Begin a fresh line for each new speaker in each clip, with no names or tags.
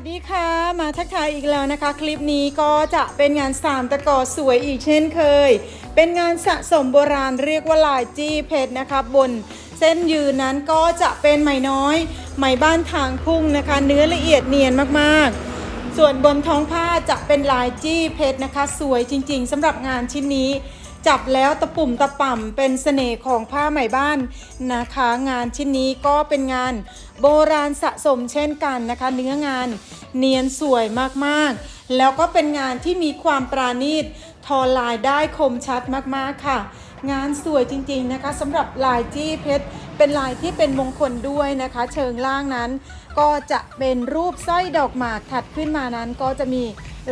สดีค่ะ มาทักทายอีกแล้วนะคะ คลิปนี้ก็จะเป็นงานสามตะกอสวยอีกเช่นเคย เป็นงานสะสมโบราณเรียกว่าลายจี้เพชรนะคะบนเส้นยืนนั้นก็จะเป็นไหมน้อย ไหมบ้านทางพุ่งนะคะ เนื้อละเอียดเนียนมากๆ ส่วนบนท้องผ้าจะเป็นลายจี้เพชรนะคะ สวยจริงๆสำหรับงานชิ้นนี้ จับแล้วตะปุ่มตะป่ำเป็นเสน่ห์ของผ้าไหมบ้านนะคะ งานชิ้นนี้ก็เป็นงานโบราณสะสมเช่นกันนะคะ เนื้องานเนียนสวยมากๆ แล้วก็เป็นงานที่มีความปราณีตทอลายได้คมชัดมากๆค่ะ งานสวยจริงๆนะคะสำหรับลายจี้เพชรเป็นลายที่เป็นมงคลด้วยนะคะ เชิงล่างนั้น ก็จะเป็นรูปสร้อยดอกหมากถัดขึ้นมานั้นก็จะมี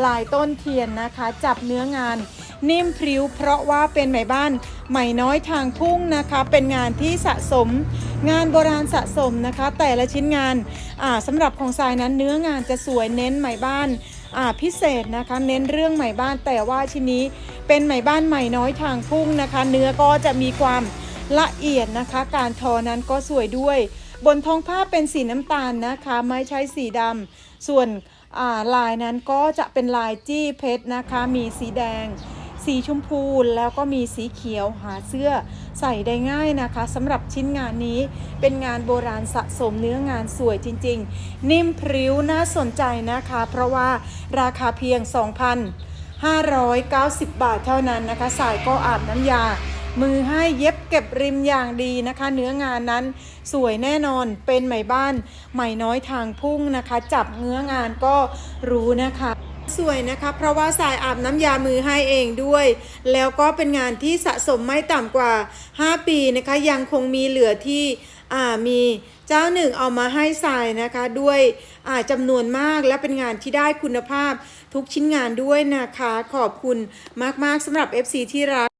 ลายต้นเทียนนะคะ จับเนื้องาน นิ่มพริ้ว เพราะว่าเป็นไหมบ้านไหมน้อยทางพุ่งนะคะ เป็นงานที่สะสม งานโบราณสะสมนะคะ แต่ละชิ้นงานอ่าสำหรับของทรายนั้นเนื้องานจะสวยเน้นไหมบ้านพิเศษนะคะเน้นเรื่องไหมบ้านแต่ว่าชิ้นนี้เป็นไหมบ้านไหมน้อยทางพุ่งนะคะ เนื้อก็จะมีความละเอียดนะคะ การทอนั้นก็สวยด้วย บนท้องผ้าเป็นสีน้ำตาลนะคะ ไม่ใช่สีดำส่วนลายนั้นก็จะเป็นลายจี้เพชรนะคะ มีสีแดง สีชมพูแล้วก็มีสีเขียวหาเสื้อใส่ได้ง่ายนะคะสำหรับชิ้นงานนี้เป็นงานโบราณสะสมเนื้องานสวยจริง ๆ นิ่มพริ้วน่าสนใจนะคะ เพราะว่าราคาเพียง 2,590 บาทเท่านั้นนะคะ สายก็อาบน้ำยา มือให้เย็บเก็บริมอย่างดีนะคะ เนื้องานนั้นสวยแน่นอนเป็นไหมบ้านไหมน้อยทางพุ่งนะคะ จับเนื้องานก็รู้นะคะ สวยนะคะเพราะว่าสายอาบน้ำยามือให้เองด้วย แล้วก็เป็นงานที่สะสมไม่ต่ำกว่า 5 ปีนะคะยังคงมีเหลือที่มีเจ้าหนึ่งเอามาให้สายนะคะด้วยอ่าจำนวนมากและเป็นงานที่ได้คุณภาพทุกชิ้นงานด้วยนะคะ ขอบคุณมากๆสำหรับ FC ที่รัก